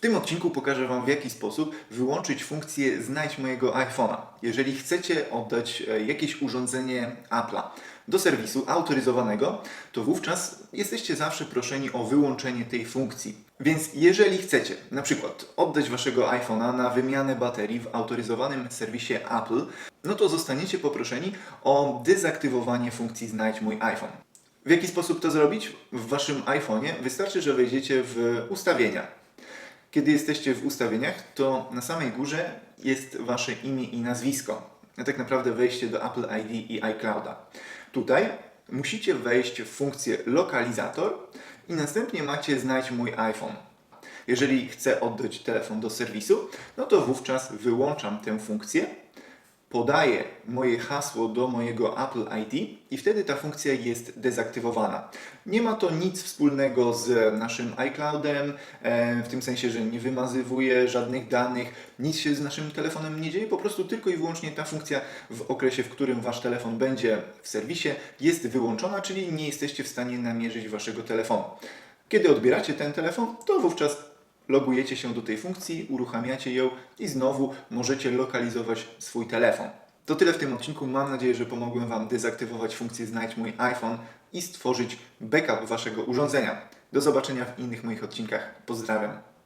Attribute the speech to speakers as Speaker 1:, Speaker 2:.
Speaker 1: W tym odcinku pokażę Wam w jaki sposób wyłączyć funkcję Znajdź mojego iPhone'a. Jeżeli chcecie oddać e, jakieś urządzenie Apple'a do serwisu autoryzowanego, to wówczas jesteście zawsze proszeni o wyłączenie tej funkcji. Więc jeżeli chcecie na przykład oddać Waszego iPhone'a na wymianę baterii w autoryzowanym serwisie Apple, no to zostaniecie poproszeni o dezaktywowanie funkcji Znajdź mój iPhone. W jaki sposób to zrobić? W Waszym iPhone'ie wystarczy, że wejdziecie w ustawienia. Kiedy jesteście w ustawieniach, to na samej górze jest Wasze imię i nazwisko. A tak naprawdę wejście do Apple ID i iClouda. Tutaj musicie wejść w funkcję lokalizator i następnie macie znajdź mój iPhone. Jeżeli chcę oddać telefon do serwisu, no to wówczas wyłączam tę funkcję podaję moje hasło do mojego Apple ID i wtedy ta funkcja jest dezaktywowana. Nie ma to nic wspólnego z naszym iCloudem, e, w tym sensie, że nie wymazywuje żadnych danych, nic się z naszym telefonem nie dzieje, po prostu tylko i wyłącznie ta funkcja w okresie, w którym wasz telefon będzie w serwisie, jest wyłączona, czyli nie jesteście w stanie namierzyć waszego telefonu. Kiedy odbieracie ten telefon, to wówczas logujecie się do tej funkcji, uruchamiacie ją i znowu możecie lokalizować swój telefon. To tyle w tym odcinku. Mam nadzieję, że pomogłem Wam dezaktywować funkcję Znajdź mój iPhone i stworzyć backup Waszego urządzenia. Do zobaczenia w innych moich odcinkach. Pozdrawiam.